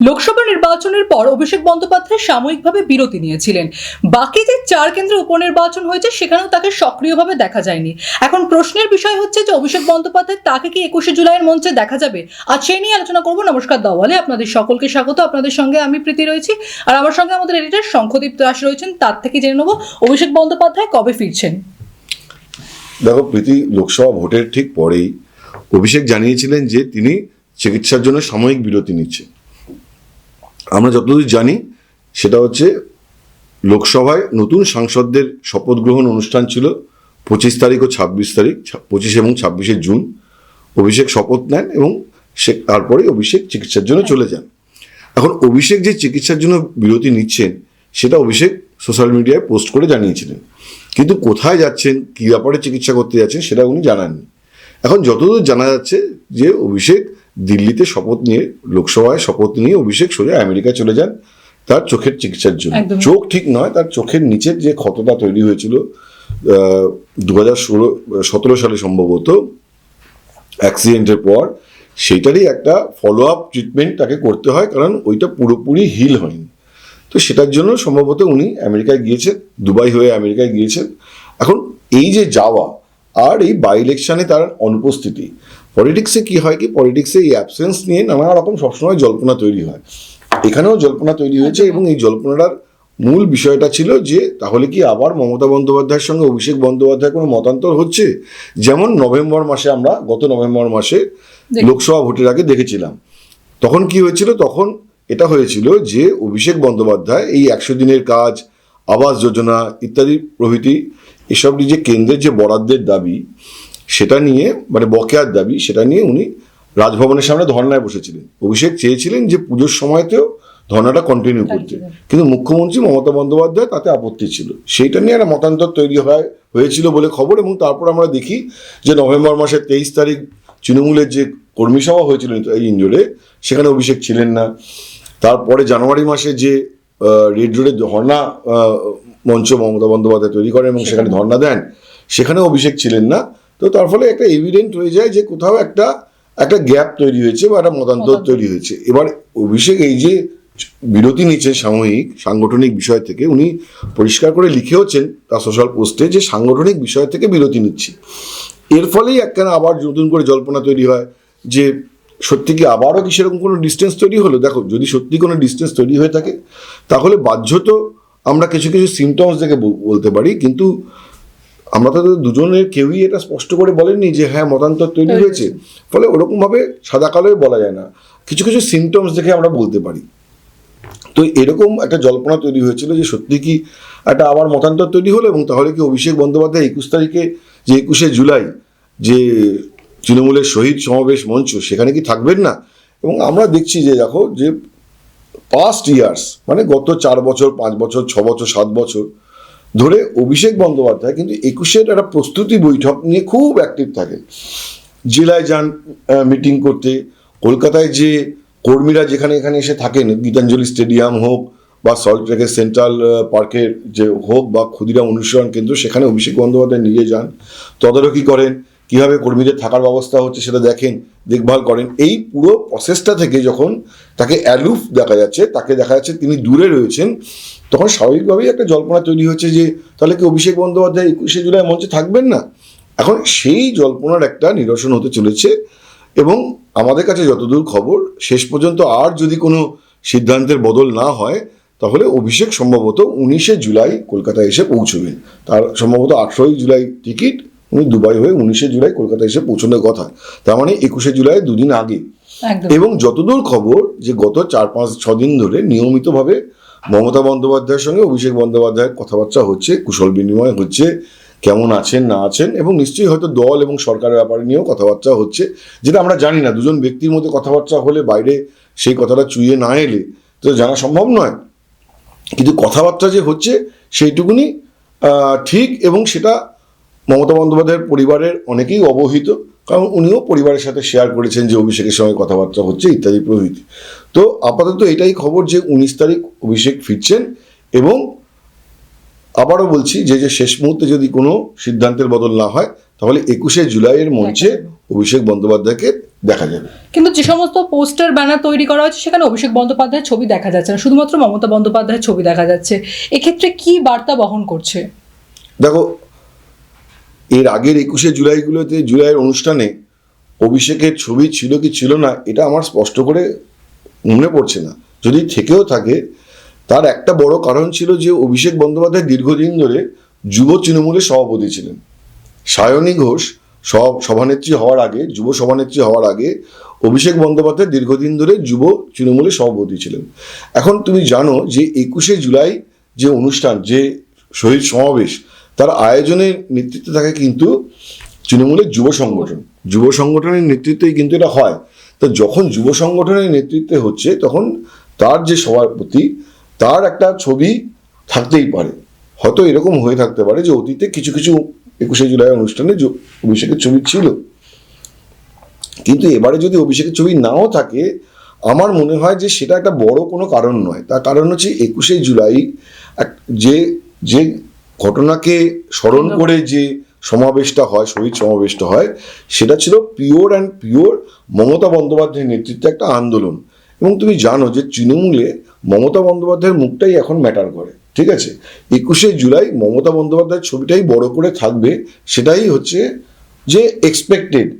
লোকসভা নির্বাচনের পর অভিষেক বন্দ্যোপাধ্যায় সাময়িকভাবে বিরতি নিয়েছিলেন। বাকি যে চার কেন্দ্রে উপনির্বাচন হয়েছে, সেখানেও তাকে সক্রিয়ভাবে দেখা যায়নি। এখন প্রশ্নের বিষয় হচ্ছে যে, অভিষেক বন্দ্যোপাধ্যায় তাকে কি একুশে জুলাইয়ের মঞ্চে দেখা যাবে? আর সেই নিয়ে আলোচনা করব। নমস্কার দাওয়ালে, আপনাদের সকলকে স্বাগত। আপনাদের সঙ্গে আমি প্রীতি রয়েছি। আর আমার সঙ্গে আমাদের এডিটর শঙ্খদীপ দাস রয়েছেন। তার থেকে জেনে নেব, অভিষেক বন্দ্যোপাধ্যায় কবে ফিরছেন? দেখো, প্রীতি, লোকসভা ভোটের ঠিক পরেই অভিষেক জানিয়েছিলেন যে, তিনি চিকিৎসার জন্য সাময়িক বিরতি নিচ্ছেন। আমরা যতদূর জানি, সেটা হচ্ছে লোকসভায় নতুন সাংসদদের শপথ গ্রহণ অনুষ্ঠান ছিল পঁচিশ তারিখ ও ছাব্বিশ তারিখ পঁচিশ এবং ছাব্বিশে জুন। অভিষেক শপথ নেন এবং সে তারপরে অভিষেক চিকিৎসার জন্য চলে যান। এখন অভিষেক যে চিকিৎসার জন্য বিরতি নিচ্ছেন, সেটা অভিষেক সোশ্যাল মিডিয়ায় পোস্ট করে জানিয়েছিলেন। কিন্তু কোথায় যাচ্ছেন, কী ব্যাপারে চিকিৎসা করতে যাচ্ছেন, সেটা উনি জানাননি। এখন যতদূর জানা যাচ্ছে যে অভিষেক দিল্লিতে শপথ নিয়ে লোকসভায় শপথ নিয়ে অভিষেক সোজা আমেরিকা চলে যান তার চোখের চিকিৎসার জন্য। চোখ ঠিক নয় তার চোখের নিচের যে ক্ষতটা তৈরি হয়েছিল দু হাজার সতেরো সালে সম্ভবত অ্যাক্সিডেন্টের পর সেইটারই একটা ফলো আপ ট্রিটমেন্ট তাকে করতে হয় কারণ ওইটা পুরোপুরি হিল হয়নি। তো সেটার জন্য সম্ভবত উনি আমেরিকায় গিয়েছেন দুবাই হয়ে আমেরিকায় গিয়েছেন। এখন এই যে যাওয়া আর এই বাই ইলেকশনে তার অনুপস্থিতি পলিটিক্সে কি হয় কি? পলিটিক্সে এই অ্যাবসেন্স নিয়ে নানা রকম সবসময় জল্পনা তৈরি হয়। এখানেও জল্পনা তৈরি হয়েছে এবং এই জল্পনাটার মূল বিষয়টা ছিল যে তাহলে কি আবার মমতা বন্দ্যোপাধ্যায়ের সঙ্গে অভিষেক বন্দ্যোপাধ্যায় কোনো মতান্তর হচ্ছে? যেমন নভেম্বর মাসে আমরা গত নভেম্বর মাসে লোকসভা ভোটের আগে দেখেছিলাম। তখন কি হয়েছিল? তখন এটা হয়েছিল যে অভিষেক বন্দ্যোপাধ্যায় এই একশো দিনের কাজ আবাস যোজনা ইত্যাদি প্রভৃতি এসব যে কেন্দ্রের যে বরাদ্দের দাবি সেটা নিয়ে মানে বকেয়ার দাবি সেটা নিয়ে উনি রাজভবনের সামনে ধর্নায় বসেছিলেন। অভিষেক চেয়েছিলেন যে পুজোর সময়তেও ধর্নাটা কন্টিনিউ করতে। কিন্তু মুখ্যমন্ত্রী মমতা বন্দ্যোপাধ্যায় তাতে আপত্তি ছিল। সেইটা নিয়ে একটা মতান্তর তৈরি হয় হয়েছিল বলে খবর এবং তারপর আমরা দেখি যে নভেম্বর মাসের তেইশ তারিখ তৃণমূলের যে কর্মী সভা হয়েছিল এই ইঞ্জোরে সেখানে অভিষেক ছিলেন না। তারপরে জানুয়ারি মাসে যে রেড রোডে ধর্না মঞ্চ মমতা বন্দ্যোপাধ্যায় তৈরি করেন এবং সেখানে ধর্না দেন সেখানে অভিষেক ছিলেন না। তো তার ফলে একটা এভিডেন্ট হয়ে যায় যে কোথাও একটা একটা গ্যাপ তৈরি হয়েছে বা একটা মতান্তর। তৈরি হয়েছে। এবার অভিষেক এই যে বিরতি নিচ্ছে সাময়িক সাংগঠনিক বিষয় থেকে উনি পরিষ্কার করে লিখেওছেন তার সোশ্যাল পোস্টে যে সাংগঠনিক বিষয় থেকে বিরতি নিচ্ছি। এর ফলেই একখানা আবার নতুন করে জল্পনা তৈরি হয় যে সত্যি কি আবারও কি সেরকম কোনো ডিস্টেন্স তৈরি হলো? দেখো যদি সত্যি কোনো ডিস্টেন্স তৈরি হয়ে থাকে তাহলে বাহ্যত আমরা কিছু কিছু সিমটমস দেখে বলতে পারি। কিন্তু আমরা তো দুজনের কেউই এটা স্পষ্ট করে বলেননি যে হ্যাঁ মতান্তর তৈরি হয়েছে। ফলে ওরকমভাবে সাদা কালোই বলা যায় না। কিছু কিছু সিমটমস দেখে আমরা বলতে পারি। তো এরকম একটা জল্পনা তৈরি হয়েছিল যে সত্যি কি একটা আবার মতান্তর তৈরি হলো এবং তাহলে কি অভিষেক বন্দ্যোপাধ্যায় একুশ তারিখে যে একুশে জুলাই যে তৃণমূলের শহীদ সমাবেশ মঞ্চ সেখানে কি থাকবেন না? এবং আমরা দেখছি যে দেখো যে পাস্ট ইয়ার্স মানে গত চার বছর পাঁচ বছর ছ বছর সাত বছর ধরে অভিষেক বন্দ্যোপাধ্যায় কিন্তু একুশের একটা প্রস্তুতি বৈঠক নিয়ে খুব অ্যাক্টিভ থাকে। জেলায় যান মিটিং করতে, কলকাতায় যে কর্মীরা যেখানে এখানে এসে থাকেন, গীতাঞ্জলি স্টেডিয়াম হোক বা সল্টলেকের সেন্ট্রাল পার্কের যে হোক বা ক্ষুদিরাম অনুশীলন কেন্দ্র, সেখানে অভিষেক বন্দ্যোপাধ্যায় নিয়ে যান, তদারকি করেন। কীভাবে কর্মীদের থাকার ব্যবস্থা হচ্ছে সেটা দেখেন, দেখভাল করেন। এই পুরো প্রসেসটা থেকে যখন তাকে অ্যালুফ দেখা যাচ্ছে, তাকে দেখা যাচ্ছে তিনি দূরে রয়েছেন, তখন স্বাভাবিকভাবেই একটা জল্পনা তৈরি হচ্ছে যে, তাহলে কি অভিষেক বন্দ্যোপাধ্যায় একুশে জুলাই মঞ্চে থাকবেন না? এখন সেই জল্পনার একটা নিরসন হতে চলেছে এবং আমাদের কাছে যতদূর খবর, শেষ পর্যন্ত আর যদি কোনো সিদ্ধান্তের বদল না হয়, তাহলে অভিষেক সম্ভবত উনিশে জুলাই কলকাতায় এসে পৌঁছবেন। তার সম্ভবত আঠেরোই জুলাই টিকিট উনি দুবাই হয়ে উনিশে জুলাই কলকাতায় এসে পৌঁছানোর কথা। তার মানে একুশে জুলাই দুদিন আগে। এবং যতদূর খবর যে গত চার পাঁচ ছ দিন ধরে নিয়মিতভাবে মমতা বন্দ্যোপাধ্যায়ের সঙ্গে অভিষেক বন্দ্যোপাধ্যায়ের কথাবার্তা হচ্ছে কুশল বিনিময় হচ্ছে কেমন আছেন না আছেন এবং নিশ্চয়ই হয়তো দল এবং সরকারের ব্যাপারে নিয়েও কথাবার্তা হচ্ছে যেটা আমরা জানি না। দুজন ব্যক্তির মধ্যে কথাবার্তা হলে বাইরে সেই কথাটা চুইয়ে না এলে তো জানা সম্ভব নয়। কিন্তু কথাবার্তা যে হচ্ছে সেইটুকুনি ঠিক এবং সেটা মমতা বন্দ্যোপাধ্যায়ের পরিবারের অনেকেই অবহিত কারণ উনিও পরিবারের সাথে শেয়ার করেছেন যে অভিষেকের সঙ্গে কথাবার্তা হচ্ছে ইত্যাদি প্রভৃতি। তো আপাতত এটাই খবর যে উনিশ তারিখ অভিষেক ফিরছেন এবং আবারও বলছি যে যে শেষ মুহূর্তে যদি কোনো সিদ্ধান্তের বদল না হয় তাহলে একুশে জুলাইয়ের মঞ্চে অভিষেক বন্দ্যোপাধ্যায়কে দেখা যাবে। কিন্তু যে সমস্ত পোস্টার ব্যানার তৈরি করা হয়েছে সেখানে অভিষেক বন্দ্যোপাধ্যায়ের ছবি দেখা যাচ্ছে না। শুধুমাত্র মমতা বন্দ্যোপাধ্যায়ের ছবি দেখা যাচ্ছে। এক্ষেত্রে কি বার্তা বহন করছে? দেখো এর আগের একুশে জুলাইগুলোতে জুলাইয়ের অনুষ্ঠানে অভিষেকের ছবি ছিল কি ছিল না, এটা আমার স্পষ্ট করে মনে পড়ছে না। যদি থেকেও থাকে, তার একটা বড় কারণ ছিল যে অভিষেক বন্দ্যোপাধ্যায় দীর্ঘদিন ধরে যুব তৃণমূলের সভাপতি ছিলেন। সায়নী ঘোষ সব সভানেত্রী হওয়ার আগে, যুব সভানেত্রী হওয়ার আগে অভিষেক বন্দ্যোপাধ্যায় দীর্ঘদিন ধরে যুব তৃণমূলের সভাপতি ছিলেন। এখন তুমি জানো যে একুশে জুলাই যে অনুষ্ঠান, যে শহীদ সমাবেশ তার আয়োজনের নেতৃত্বে থাকে কিন্তু তৃণমূলের যুব সংগঠন। যুব সংগঠনের নেতৃত্বেই কিন্তু এটা হয়। তো যখন যুব সংগঠনের নেতৃত্বে হচ্ছে, তখন তার যে সভাপতি তার একটা ছবি থাকতেই পারে। হয়তো এরকম হয়ে থাকতে পারে যে অতীতে কিছু কিছু একুশে জুলাই অনুষ্ঠানে অভিষেকের ছবি ছিল। কিন্তু এবারে যদি অভিষেকের ছবি নাও থাকে, আমার মনে হয় যে সেটা একটা বড় কোনো কারণ নয়। তার কারণ হচ্ছে একুশে জুলাই যে যে ঘটনাকে স্মরণ করে যে সমাবেশটা হয় শহীদ সমাবেশটা হয় সেটা ছিল পিওর অ্যান্ড পিওর মমতা বন্দ্যোপাধ্যায়ের নেতৃত্বে একটা আন্দোলন। এবং তুমি জানো যে তৃণমূলে মমতা বন্দ্যোপাধ্যায়ের মুখটাই এখন ম্যাটার করে ঠিক আছে? একুশে জুলাই মমতা বন্দ্যোপাধ্যায়ের ছবিটাই বড় করে থাকবে সেটাই হচ্ছে যে এক্সপেক্টেড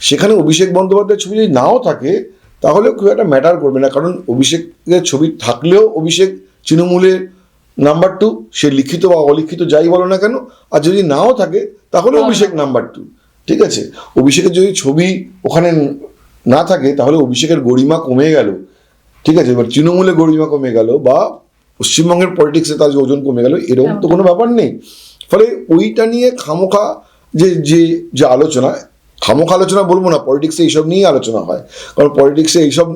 সেখানে অভিষেক বন্দ্যোপাধ্যায়ের ছবি যদি নাও থাকে তাহলে খুব একটা ম্যাটার করবে না কারণ অভিষেকের ছবি থাকলেও অভিষেক তৃণমূলের নাম্বার টু সে লিখিত বা অলিখিত যাই বলো না কেন আর যদি নাও থাকে তাহলে অভিষেক নাম্বার টু ঠিক আছে? অভিষেকের যদি ছবি ওখানে না থাকে তাহলে অভিষেকের গরিমা কমে গেল ঠিক আছে? এবার তৃণমূলে গরিমা কমে গেল বা পশ্চিমবঙ্গের পলিটিক্সে তার ওজন কমে গেল এরকম তো কোনো ব্যাপার নেই। ফলে ওইটা নিয়ে খামোখা যে যে যে আলোচনা খামোখা আলোচনা বলব না পলিটিক্সে এইসব নিয়েই আলোচনা হয়। কারণ পলিটিক্সে এইসব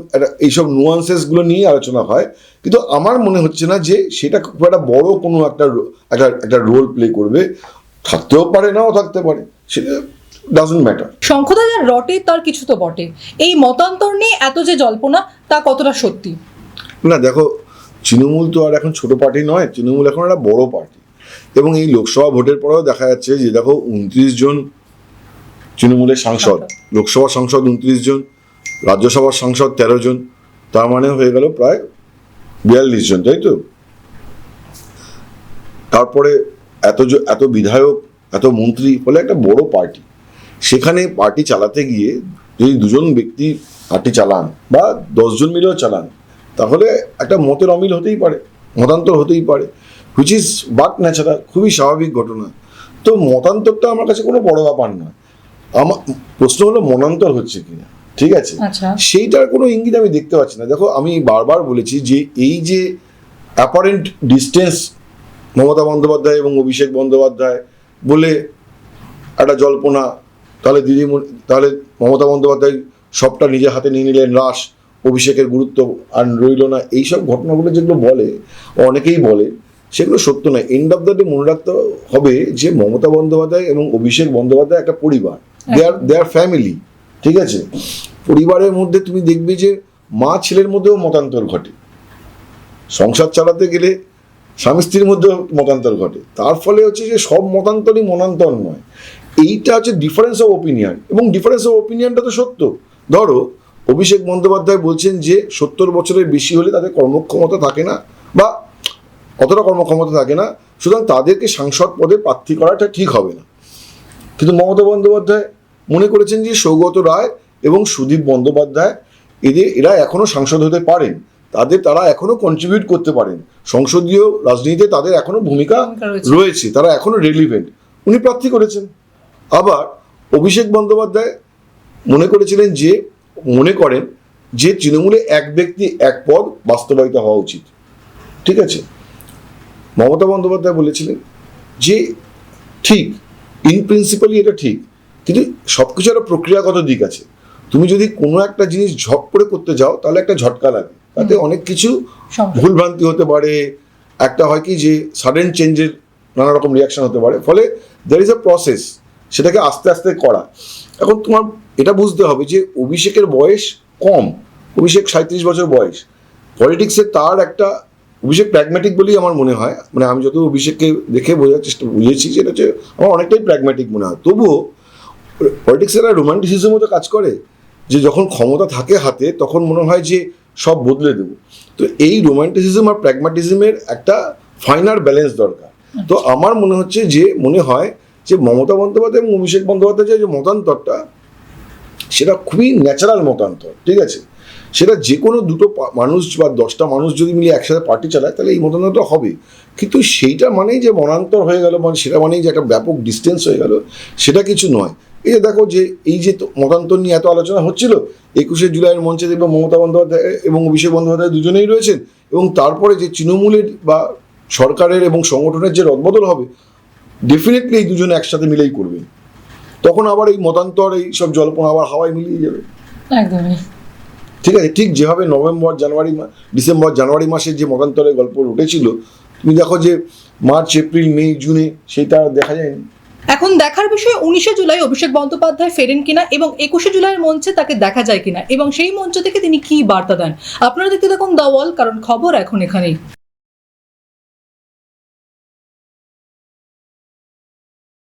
এইসব নুয়ান্সেসগুলো নিয়েই আলোচনা হয়। কিন্তু আমার মনে হচ্ছে না যে সেটা খুব একটা বড় কোনো একটা একটা একটা রোল প্লে করবে। থাকতেও পারে নাও থাকতে পারে সেটা ডাজন্ট ম্যাটার শঙ্খদা রটে তার কিছু তো বটে। এই মতান্তর নিয়ে এত যে জল্পনা তা কতটা সত্যি? না দেখো তৃণমূল তো আর এখন ছোট পার্টি নয় তৃণমূল এখন একটা বড় পার্টি এবং এই লোকসভা ভোটের পরেও দেখা যাচ্ছে যে দেখো উনত্রিশ জন তৃণমূলের সাংসদ লোকসভা সাংসদ উনত্রিশ জন রাজ্যসভার সাংসদ তেরো জন তার মানে হয়ে গেল প্রায় বিয়াল্লিশ জন তাই তো? তারপরে এত এত বিধায়ক এত মন্ত্রী ফলে একটা বড় পার্টি। সেখানে পার্টি চালাতে গিয়ে যদি দুজন ব্যক্তি পার্টি চালান বা দশজন মিলেও চালান তাহলে একটা মতের অমিল হতেই পারে মতান্তর হতেই পারে হুইচ ইজ বাট ন্যাচারাল খুবই স্বাভাবিক ঘটনা। তো মতান্তরটা আমার কাছে কোনো বড় ব্যাপার নয়। আমার প্রশ্ন হলো মনান্তর হচ্ছে কিনা? ঠিক আছে? আচ্ছা। সেইটার কোনো ইঙ্গিত আমি দেখতে পাচ্ছি না। দেখো আমি বারবার বলেছি যে এই যে অ্যাপারেন্ট ডিস্টেন্স মমতা বন্দ্যোপাধ্যায় এবং অভিষেক বন্দ্যোপাধ্যায় বলে একটা জল্পনা তাহলে দিদিমণি তাহলে মমতা বন্দ্যোপাধ্যায় সবটা নিজের হাতে নিয়ে নিলেন রাস অভিষেকের গুরুত্ব আর রইল না। এইসব ঘটনাগুলো যেগুলো বলে অনেকেই বলে সেগুলো সত্য নয়। এন্ড অফ দ্য ডে মনে রাখতে হবে যে মমতা বন্দ্যোপাধ্যায় এবং অভিষেক বন্দ্যোপাধ্যায় একটা পরিবার। দেয়ার দেয়ার ফ্যামিলি ঠিক আছে? পরিবারের মধ্যে তুমি দেখবে যে মা ছেলের মধ্যেও মতান্তর ঘটে। সংসার চালাতে গেলে স্বামী স্ত্রীর মধ্যেও মতান্তর ঘটে। তার ফলে হচ্ছে যে সব মতান্তরই মনান্তর নয়। এইটা হচ্ছে ডিফারেন্স অফ ওপিনিয়ন এবং ডিফারেন্স অফ ওপিনিয়নটা তো সত্য। ধরো, অভিষেক বন্দ্যোপাধ্যায় বলছেন যে সত্তর বছরের বেশি হলে তাদের কর্মক্ষমতা থাকে না বা অতটা কর্মক্ষমতা থাকে না, সুতরাং তাদেরকে সাংসদ পদে প্রার্থী করাটা ঠিক হবে না। কিন্তু মমতা বন্দ্যোপাধ্যায় মনে করেছেন যে সৌগত রায় এবং সুদীপ বন্দ্যোপাধ্যায় এদের এরা এখনও সাংসদ হতে পারেন। তাদের তারা এখনও কন্ট্রিবিউট করতে পারেন। সংসদীয় রাজনীতিতে তাদের এখনও ভূমিকা রয়েছে। রয়েছে তারা এখনও রেলিভেন্ট উনি প্রার্থী করেছেন। আবার অভিষেক বন্দ্যোপাধ্যায় মনে করেছিলেন যে মনে করেন যে তৃণমূলে এক ব্যক্তি এক পদ বাস্তবায়িত হওয়া উচিত। ঠিক আছে? মমতা বন্দ্যোপাধ্যায় বলেছিলেন যে ঠিক ইন প্রিন্সিপালি এটা ঠিক। কিন্তু সব কিছু একটা প্রক্রিয়াগত দিক আছে। তুমি যদি কোনো একটা জিনিস ঝপ করে করতে যাও তাহলে একটা ঝটকা লাগে। তাতে অনেক কিছু ভুলভ্রান্তি হতে পারে। একটা হয় কি যে সাডেন চেঞ্জের নানা রকম রিয়াকশন হতে পারে। ফলে দ্যার ইজ আ প্রসেস সেটাকে আস্তে আস্তে করা। এখন তোমার এটা বুঝতে হবে যে অভিষেকের বয়স কম। অভিষেক সাঁত্রিশ বছর বয়স। পলিটিক্সে তার একটা অভিষেক প্র্যাগম্যাটিক বলেই আমার মনে হয়। মানে আমি যত অভিষেককে দেখে বোঝার চেষ্টা বুঝেছি সেটা হচ্ছে আমার অনেকটাই প্র্যাগম্যাটিক মনে হয়। তবুও পলিটিক্সের একটা রোমান্টিসিজম মতো কাজ করে যে যখন ক্ষমতা থাকে হাতে তখন মনে হয় যে সব বদলে দেব। তো এই রোমান্টিসিজম আর প্র্যাগমাটিজমের একটা ফাইনার ব্যালেন্স দরকার। তো আমার মনে হচ্ছে যে মনে হয় যে মমতা বন্দ্যোপাধ্যায় এবং অভিষেক বন্দ্যোপাধ্যায় যে মতান্তরটা সেটা খুবই ন্যাচারাল মতান্তর ঠিক আছে? সেটা যে কোনো দুটো মানুষ বা দশটা মানুষ যদি মিলে একসাথে পার্টি চালায়, তাহলে এই মতান্তরটা হবে। কিন্তু সেইটা মানেই যে মনান্তর হয়ে গেল মানে সেটা মানেই যে একটা ব্যাপক ডিস্টেন্স হয়ে গেল, সেটা কিছু নয়। এই যে দেখো যে এই যে মতান্তর নিয়ে এত আলোচনা হচ্ছিল, একুশে জুলাইয়ের মঞ্চে দেখবে মমতা বন্দ্যোপাধ্যায় এবং অভিষেক বন্দ্যোপাধ্যায় দুজনেই রয়েছেন এবং তারপরে যে তৃণমূলের বা সরকারের এবং সংগঠনের যে রদবদল হবে ডেফিনেটলি এই দুজনে একসাথে মিলেই করবেন তখন আবার এই মতান্তর, এই সব জল্পনা আবার হাওয়ায় মিলিয়ে যাবে। একদমই। ঠিক আছে, ঠিক যেভাবে নভেম্বর, জানুয়ারি ডিসেম্বর, জানুয়ারি মাসে যে মতান্তরের গল্প উঠেছিল, তুমি দেখো যে মার্চ, এপ্রিল, মে, জুনে সেটা দেখা যায়নি। এখন দেখার বিষয়ে, উনিশে জুলাই অভিষেক বন্দ্যোপাধ্যায় ফেরেন কিনা এবং একুশে জুলাইয়ের মঞ্চে তাকে দেখা যায় কিনা এবং সেই মঞ্চ থেকে তিনি কি বার্তা দেন? আপনারা দেখতে থাকুন দা ওয়াল, কারণ খবর এখন এখানেই।